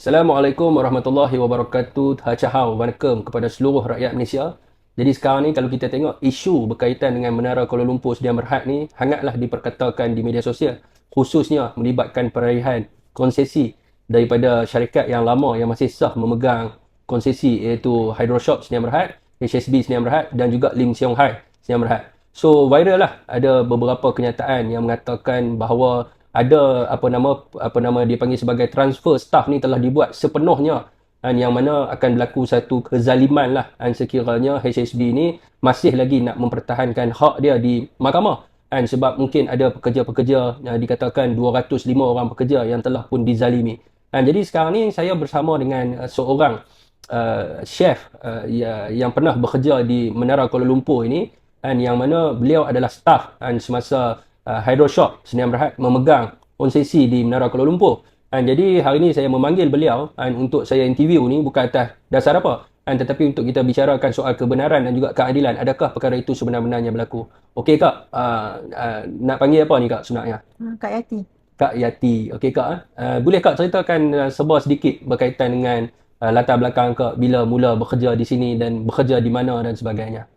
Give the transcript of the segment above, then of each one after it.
Assalamualaikum warahmatullahi wabarakatuh. Hacahau, wanakem kepada seluruh rakyat Malaysia. Jadi sekarang ni kalau kita tengok isu berkaitan dengan Menara Kuala Lumpur Sdn Bhd ni hangatlah diperkatakan di media sosial khususnya melibatkan peraihan konsesi daripada syarikat yang lama yang masih sah memegang konsesi iaitu Hydroshop Sdn Bhd, HSB Sdn Bhd dan juga Lim Siong Hai Sdn Bhd. So viral lah ada beberapa kenyataan yang mengatakan bahawa ada apa nama apa nama dia panggil sebagai transfer staff ni telah dibuat sepenuhnya. Dan yang mana akan berlaku satu kezaliman lah. Dan sekiranya HSB ni masih lagi nak mempertahankan hak dia di mahkamah. Dan sebab mungkin ada pekerja-pekerja yang dikatakan 205 orang pekerja yang telah pun dizalimi. Dan jadi sekarang ni saya bersama dengan uh, seorang uh, chef uh, ya, yang pernah bekerja di Menara Kuala Lumpur ini. Dan yang mana beliau adalah staff. Dan semasa uh, Hydro Shop Sdn Bhd memegang konsesi di Menara Kuala Lumpur. Dan jadi hari ini saya memanggil beliau dan untuk saya interview ni bukan atas dasar apa, dan tetapi untuk kita bicarakan soal kebenaran dan juga keadilan. Adakah perkara itu sebenar-benarnya berlaku? Okey kak, uh, uh, nak panggil apa ni kak sebenarnya? Kak Yati. Kak Yati. Okey kak, uh, boleh kak ceritakan uh, sebuah sedikit berkaitan dengan uh, latar belakang kak bila mula bekerja di sini dan bekerja di mana dan sebagainya?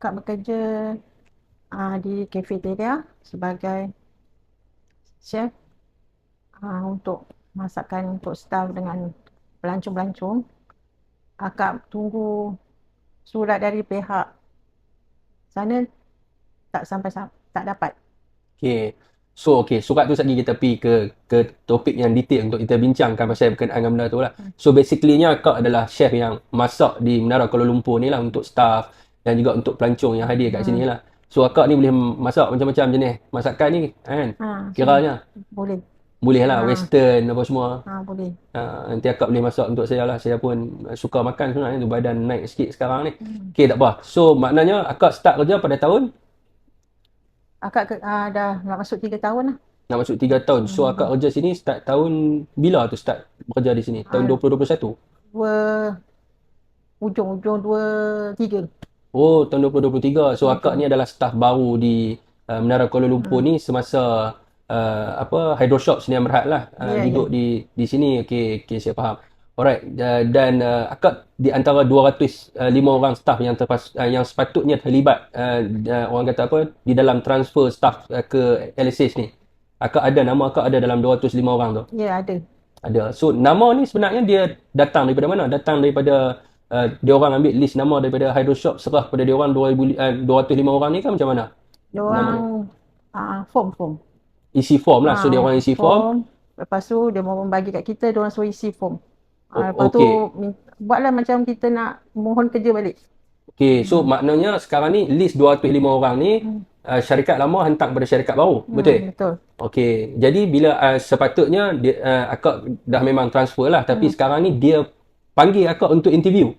Kak bekerja uh, di cafeteria sebagai chef uh, untuk masakan untuk staff dengan pelancong-pelancong. Akak tunggu surat dari pihak sana tak sampai tak dapat. Okey. So okey, surat tu lagi kita pergi ke ke topik yang detail untuk kita bincangkan pasal berkenaan dengan benda tu lah. So basically-nya Kak adalah chef yang masak di Menara Kuala Lumpur ni lah untuk staff dan juga untuk pelancong yang hadir kat Hmm. sini lah. So akak ni boleh masak macam-macam jenis masakan ni kan? Ha, Kiranya boleh. boleh lah Ha. western apa semua. Ha, boleh. Ha, nanti akak boleh masak untuk saya lah. Saya pun suka makan sebenarnya tu badan naik sikit sekarang ni. Hmm. Okey tak apa. So maknanya akak start kerja pada tahun Akak uh, dah nak masuk 3 tahun lah. nak masuk 3 tahun. So Hmm. akak kerja sini start tahun bila tu start bekerja di sini? Tahun Ah. 2021. Dua ujung-ujung dua tiga. Oh, tahun 2023. So akak ni adalah staff baru di uh, Menara Kuala Lumpur Hmm. ni semasa uh, apa Hydroshop Sdn Bhd lah. Uh, Ya, duduk di di sini. Okey, okey saya faham. Alright, uh, dan uh, akak di antara 205 orang staff yang terpas, uh, yang sepatutnya terlibat uh, uh, orang kata apa di dalam transfer staff uh, ke LSH ni. Akak ada nama akak ada dalam 205 orang tu. Ya, ada. Ada. So nama ni sebenarnya dia datang daripada mana? Datang daripada uh, dia orang ambil list nama daripada Hydroshop serah pada dia orang 2000 uh, 205 orang ni kan macam mana? Dia orang uh, form-form. Isi form lah. So Ah, dia orang isi form. Lepas tu dia mau bagi kat kita, dia orang suruh isi form. Oh, Ah, lepas tu okey. min- buatlah macam kita nak mohon kerja balik. Okey, so maknanya sekarang ni list 205 orang ni Hmm. uh, syarikat lama hantar kepada syarikat baru. Betul? Hmm, betul. Okey. Jadi bila uh, sepatutnya dia uh, akak dah memang transfer lah tapi Hmm. sekarang ni dia panggil akak untuk interview.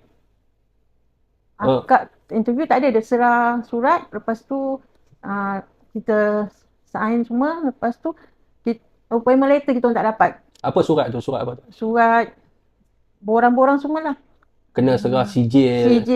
Oh. Akak interview tak ada, dia serah surat, lepas tu ah, kita sign semua, lepas tu kita, appointment letter kita tak dapat. Apa surat tu? Surat apa tu? Surat borang-borang semua lah. Kena serah sijil. CJ,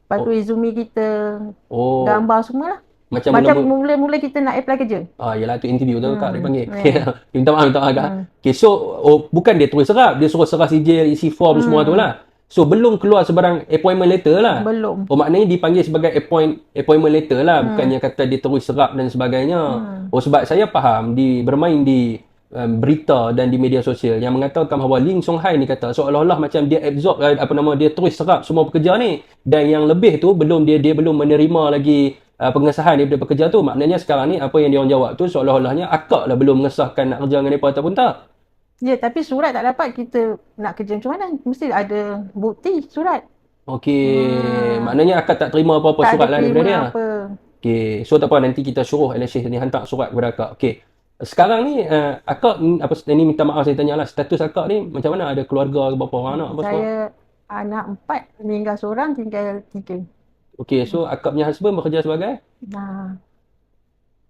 lepas tu resume kita, Oh. gambar semua lah. Macam Macam mula-mula mula-mula kita nak apply kerja. Ah, yelah tu interview tu kak Hmm, dia panggil. yeah. minta maaf, minta maaf kak. Hmm. Okay, so oh, bukan dia terus serap, dia suruh serah sijil, isi form Hmm. semua tu lah. So belum keluar sebarang appointment letter lah. Belum. Oh maknanya dipanggil sebagai appoint appointment letter lah, Hmm. bukannya kata dia terus serap dan sebagainya. Hmm. Oh sebab saya faham di bermain di um, berita dan di media sosial yang mengatakan bahawa Ling Song Hai ni kata seolah-olah macam dia absorb eh, apa nama dia terus serap semua pekerja ni dan yang lebih tu belum dia dia belum menerima lagi uh, pengesahan daripada pekerja tu maknanya sekarang ni apa yang dia orang jawab tu seolah-olahnya akak lah belum mengesahkan nak kerja dengan mereka ataupun tak Ya, tapi surat tak dapat kita nak kerja macam mana? Mesti ada bukti surat. Okey, Hmm. maknanya akak tak terima apa-apa tak surat lah daripada dia. apa. Okey, so tak apa nanti kita suruh LSH ni hantar surat kepada akak. Okey. Sekarang ni uh, akak apa ni minta maaf saya tanyalah status akak ni macam mana ada keluarga berapa orang anak apa semua? Saya anak empat, meninggal seorang, tinggal tiga. Okey, so akak punya husband bekerja sebagai Nah,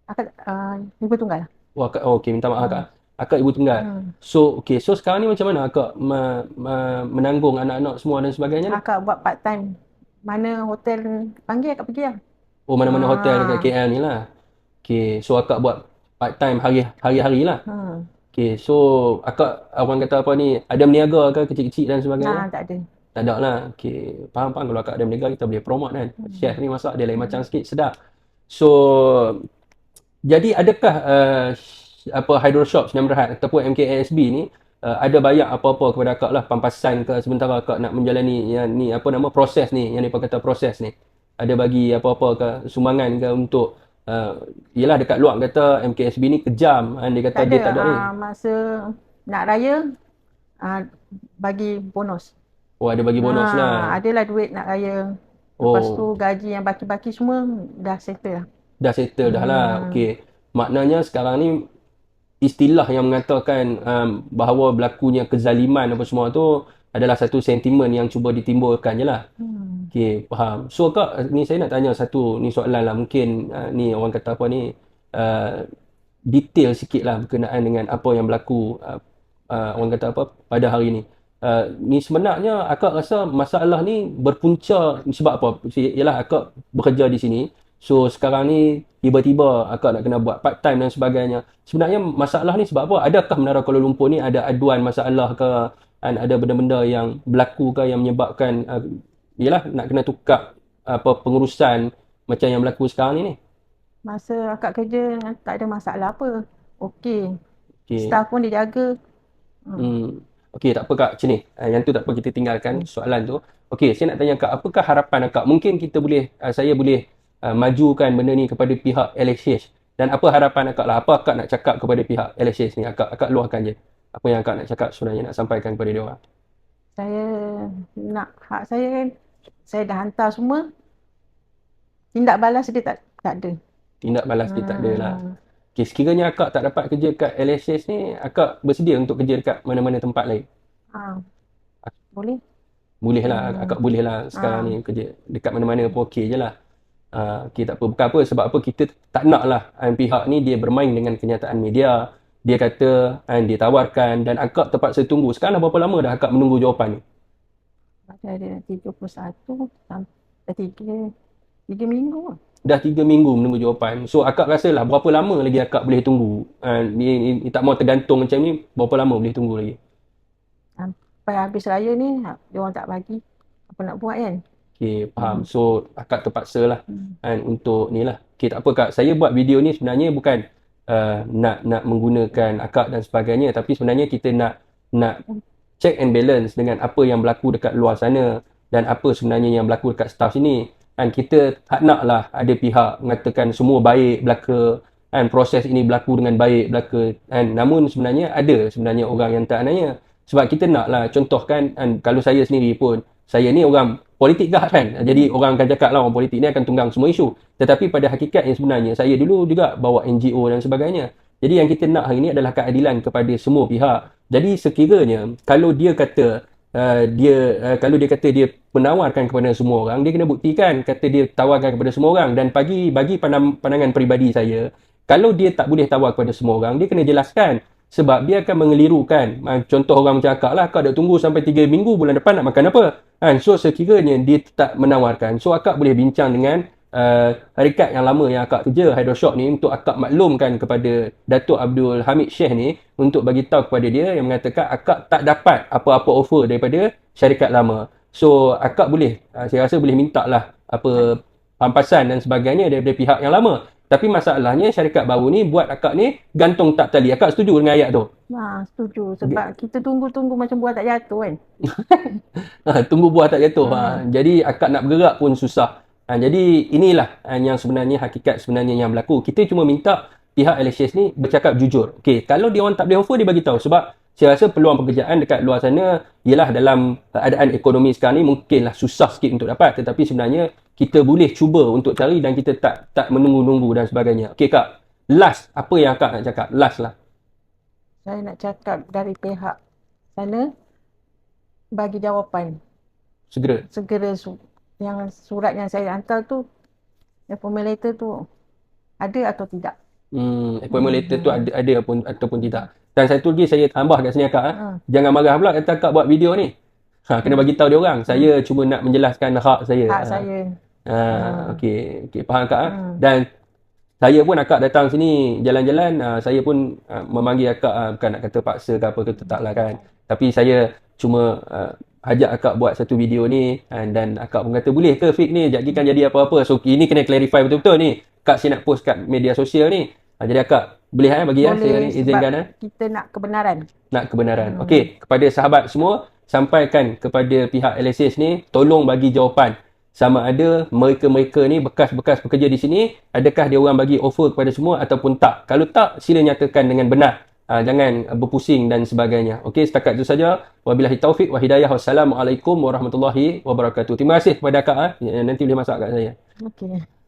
akak uh, ibu tunggal. oh, akak oh, okey minta maaf akak. Akak ibu tunggal. Hmm. So okey, so sekarang ni macam mana akak me, me, menanggung anak-anak semua dan sebagainya? Akak buat part time. Mana hotel panggil akak pergi lah. Oh mana-mana Ah. hotel dekat KL ni lah. Okey, so akak buat part time hari hari-hari lah. Hmm. Okay, so akak orang kata apa ni, ada meniaga ke kecil-kecil dan sebagainya? Nah, tak ada. Tak ada lah. Okay, faham-faham kalau akak ada meniaga kita boleh promote kan. Chef ni masak dia lain macam sikit, sedap. So, jadi adakah uh, apa Hydro Shop Sdn Bhd ataupun MKASB ni uh, ada bayar apa-apa kepada akak lah pampasan ke sementara akak nak menjalani yang ni apa nama proses ni yang mereka kata proses ni ada bagi apa-apa ke sumbangan ke untuk uh, yelah dekat luar kata MKSB ni kejam kan dia kata Tak dia ada. tak ada ni Ah, masa nak raya ah, bagi bonus. oh ada bagi bonus Ah, lah Adalah duit nak raya. Lepas Oh. tu gaji yang baki-baki semua dah settle lah. dah settle dah lah Hmm. okey maknanya sekarang ni istilah yang mengatakan um, bahawa berlakunya kezaliman apa semua tu adalah satu sentimen yang cuba ditimbulkan je lah Hmm. Okey, faham. So kak, ni saya nak tanya satu ni soalan lah. Mungkin uh, ni orang kata apa ni, uh, detail sikit lah berkenaan dengan apa yang berlaku uh, uh, orang kata apa pada hari ni. Uh, ni sebenarnya akak rasa masalah ni berpunca sebab apa? Ialah akak bekerja di sini. So sekarang ni tiba-tiba akak nak kena buat part time dan sebagainya. Sebenarnya masalah ni sebab apa? Adakah Menara Kuala Lumpur ni ada aduan masalah ke kan ada benda-benda yang berlaku ke yang menyebabkan uh, yalah nak kena tukar apa pengurusan macam yang berlaku sekarang ni ni. Masa akak kerja tak ada masalah apa. Okey. Okey. Staff pun dia jaga. Hmm. Okey, tak apa kak, macam ni. Uh, yang tu tak apa kita tinggalkan soalan tu. Okey, saya nak tanya kak, apakah harapan akak? Mungkin kita boleh uh, saya boleh uh, majukan benda ni kepada pihak LHH. Dan apa harapan akak lah? Apa akak nak cakap kepada pihak LHH ni? Akak akak luahkan je. Apa yang akak nak cakap sebenarnya nak sampaikan kepada dia orang. Saya nak hak saya kan. Saya dah hantar semua. Tindak balas dia tak tak ada. Tindak balas dia tak ada lah. Hmm. Okey, sekiranya akak tak dapat kerja kat LHH ni, akak bersedia untuk kerja dekat mana-mana tempat lain? Ah. Boleh? Boleh lah, Hmm. akak boleh lah sekarang Ah. ni kerja dekat mana-mana pun okey je lah. Uh, okey tak apa, bukan apa sebab apa kita tak nak lah um, pihak ni dia bermain dengan kenyataan media. Dia kata um, dia tawarkan dan akak terpaksa tunggu. Sekarang dah berapa lama dah akak menunggu jawapan ni? Ada 31 sampai 3 3 minggu lah. Dah tiga minggu menunggu jawapan. So akak rasa lah berapa lama lagi akak boleh tunggu? Uh, ni, ni, ni tak mau tergantung macam ni, berapa lama boleh tunggu lagi? Sampai habis raya ni dia orang tak bagi. Apa nak buat kan? Okey, faham. So akak terpaksa lah Hmm. kan untuk ni lah. Okey, tak apa kak. Saya buat video ni sebenarnya bukan uh, nak nak menggunakan akak dan sebagainya tapi sebenarnya kita nak nak check and balance dengan apa yang berlaku dekat luar sana dan apa sebenarnya yang berlaku dekat staff sini. Kan kita tak nak lah ada pihak mengatakan semua baik belaka kan proses ini berlaku dengan baik belaka kan namun sebenarnya ada sebenarnya orang yang tak nanya sebab kita nak lah contohkan kan kalau saya sendiri pun saya ni orang politik gah kan. Jadi orang akan cakap lah orang politik ni akan tunggang semua isu. Tetapi pada hakikatnya sebenarnya saya dulu juga bawa NGO dan sebagainya. Jadi yang kita nak hari ni adalah keadilan kepada semua pihak. Jadi sekiranya kalau dia kata uh, dia uh, kalau dia kata dia menawarkan kepada semua orang dia kena buktikan kata dia tawarkan kepada semua orang. Dan bagi bagi pandang, pandangan peribadi saya kalau dia tak boleh tawar kepada semua orang dia kena jelaskan sebab dia akan mengelirukan. Ah, contoh orang macam akak lah akak dah tunggu sampai 3 minggu bulan depan nak makan apa. Kan so sekiranya dia tak menawarkan so akak boleh bincang dengan uh, harikat yang lama yang akak kerja Hydroshop ni untuk akak maklumkan kepada Datuk Abdul Hamid Sheikh ni untuk bagi tahu kepada dia yang mengatakan akak tak dapat apa-apa offer daripada syarikat lama. So akak boleh uh, saya rasa boleh minta lah apa pampasan dan sebagainya daripada pihak yang lama tapi masalahnya syarikat baru ni buat akak ni gantung tak tali. Akak setuju dengan ayat tu? Ha, setuju. Sebab kita tunggu-tunggu macam buah tak jatuh kan. Ha, tunggu buah tak jatuh. Ha. Hmm. Jadi akak nak bergerak pun susah. Ha, jadi inilah ha, yang sebenarnya hakikat sebenarnya yang berlaku. Kita cuma minta pihak LHS ni bercakap jujur. Okey, kalau dia orang tak boleh offer dia bagi tahu sebab saya rasa peluang pekerjaan dekat luar sana ialah dalam keadaan ekonomi sekarang ni mungkinlah susah sikit untuk dapat tetapi sebenarnya kita boleh cuba untuk cari dan kita tak tak menunggu-nunggu dan sebagainya. Okey kak, last apa yang akak nak cakap? Last lah. Saya nak cakap dari pihak sana bagi jawapan. Segera. Segera su- yang surat yang saya hantar tu appointment letter tu ada atau tidak. Hmm, appointment letter Hmm. tu ada ada pun ataupun tidak. Dan satu lagi saya tambah kat sini akak, ha? Ha. jangan marah pula kata akak buat video ni. Ha, kena bagi tahu dia orang. Saya cuma nak menjelaskan hak saya. Hak Ha. saya. Ha, okey, okey faham kak ah. Hmm. Dan saya pun akak datang sini jalan-jalan uh, saya pun uh, memanggil akak uh, bukan nak kata paksa ke apa ke tu tak lah kan tapi saya cuma uh, ajak akak buat satu video ni uh, dan akak pun kata boleh ke Fik ni jadi kan jadi apa-apa so ini kena clarify betul-betul ni kak saya nak post kat media sosial ni uh, jadi akak boleh eh bagi ya saya ni izinkan eh kita nak kebenaran. nak kebenaran. Hmm. Okey, kepada sahabat semua, sampaikan kepada pihak LSS ni, tolong bagi jawapan. Sama ada mereka-mereka ni bekas-bekas pekerja di sini, adakah dia orang bagi offer kepada semua ataupun tak. Kalau tak, sila nyatakan dengan benar. Ha, jangan berpusing dan sebagainya. Okey, setakat itu saja. Wabillahi taufik wa hidayah. Wassalamualaikum warahmatullahi wabarakatuh. Terima kasih kepada Kak. Ha. Nanti boleh masak kat saya. Okey.